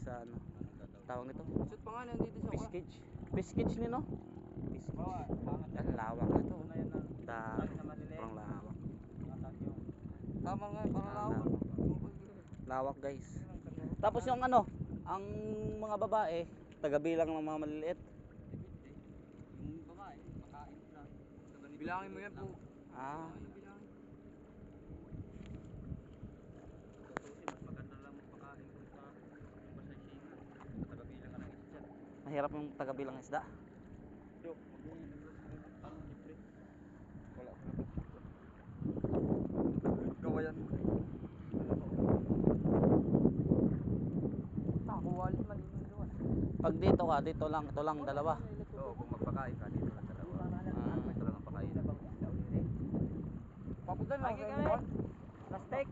sa ano. Tawag ito. Shoot pa nga nandito sa Fish cage. Fish cage ni no? Fish cage. Yan, lawak na ito. Una yan na. Dami. Dami na maliliit. Sobrang lawak. Tama nga, parang lawak. Lawak guys. Tapos yung ano, ang mga babae, tagabilang ng mga maliliit. Yung babae, makain na. Bilangin mo yan po. Ah, Bilangin. Tutusin, mas maganda lang magpakain kung sa pasashingan. Tagabilang ka ng isa. Mahirap yung tagabilang isda. Wala ko Gawa yan. Ako, wallet malinis doon. Pag dito ka, dito lang, ito lang, dalawa. Oo, kung magpakain ka, dito lang dalawa. Ah. Ito lang ang pakain. Papunta lang sa mukha. Plastic.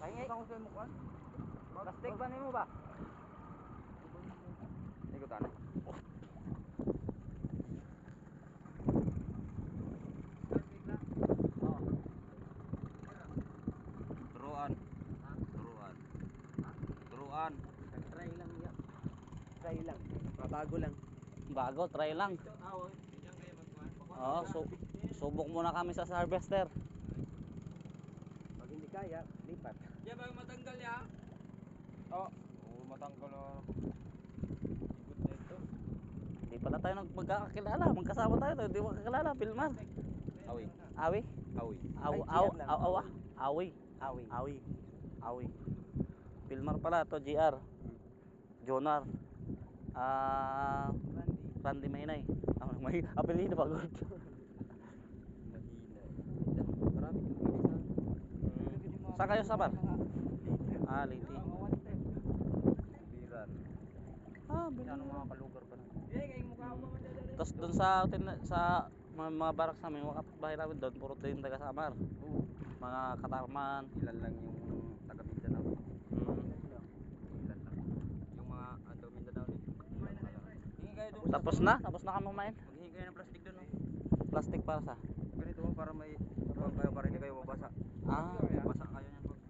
Pahingi. Sa. Plastic ba mo ba? Ikutan eh. Turuan. Turuan. Turuan. Try lang yan. Try lang. Bago lang. Bago, try lang. Oo, su subok muna kami sa harvester. Pag hindi kaya, lipat. Diyan ba matanggal ya? Oo. Oo, matanggal na. Ikot na ito. Hindi pala tayo nagpagkakakilala. Magkasama tayo, hindi magkakilala. Pilmar. Awi. Awi? Awi. Aw, aw, aw, aw, awi. Awi. Awi. Awi. Pilmar pala to, GR. Jonar. Ah, Randy. Randy Maynay. Ah, may apelido yung isa. Saan kayo sa bar? Ah, Liti. Biran. Ah, Ano mga kalugar pa na. Tapos doon sa tin- sa mga, mga barracks namin, mga kapitbahay namin doon, puro din taga Samar. Oo. Mga katarman. Ilan lang yung taga Mindanao. Mm. Ilan lang. Yung mga ando Mindanao ni. Hingi kayo doon. Tapos na? Tapos na kami kumain? Maghingi kayo ng plastic doon. Oh. Plastic para sa? Ganito para may tuwang kayo para hindi kayo mabasa. Ah, Mabasa kayo niyan. Pag.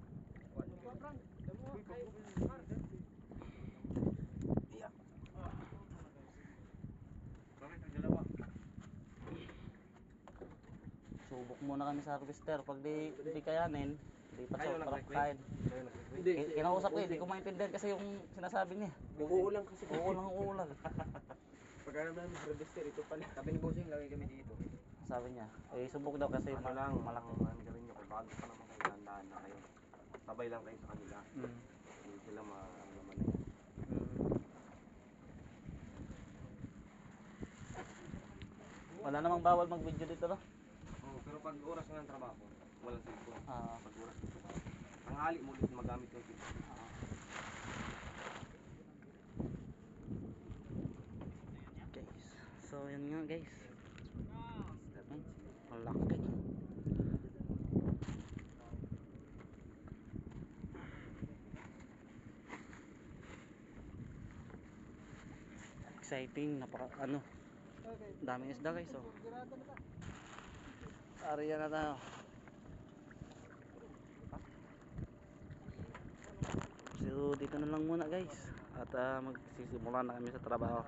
Bakit ang dalawa? Muna kami sa harvester. Pag di, di kayanin, di pa Kayo sa para kain. Hindi. Ki- Kinausap ko eh, di ko maintindihan kasi yung sinasabi niya. Uulang kasi. Uulang uulang. Pag alam namin, harvester, ito pala. Tabi ni Bossing, lagi kami dito. Sabi niya. Eh, subok daw kasi Ano lang, malaki. Ano gawin nyo, kung bago pa naman kayo, dahan na kayo. Sabay lang kayo sa kanila. Mm. Hindi sila maano naman na yan. Wala namang bawal mag-video dito, no? Pag oras ng trabaho, walang cellphone. Ah. Pag oras ng trabaho. Tanghali mo ulit magamit yung cellphone. Guys, so yun nga guys. Hmm, Ang laki. Exciting, napaka ano. Daming isda guys, oh. Area na tayo. So dito na lang muna guys. At ah, magsisimula na kami sa trabaho.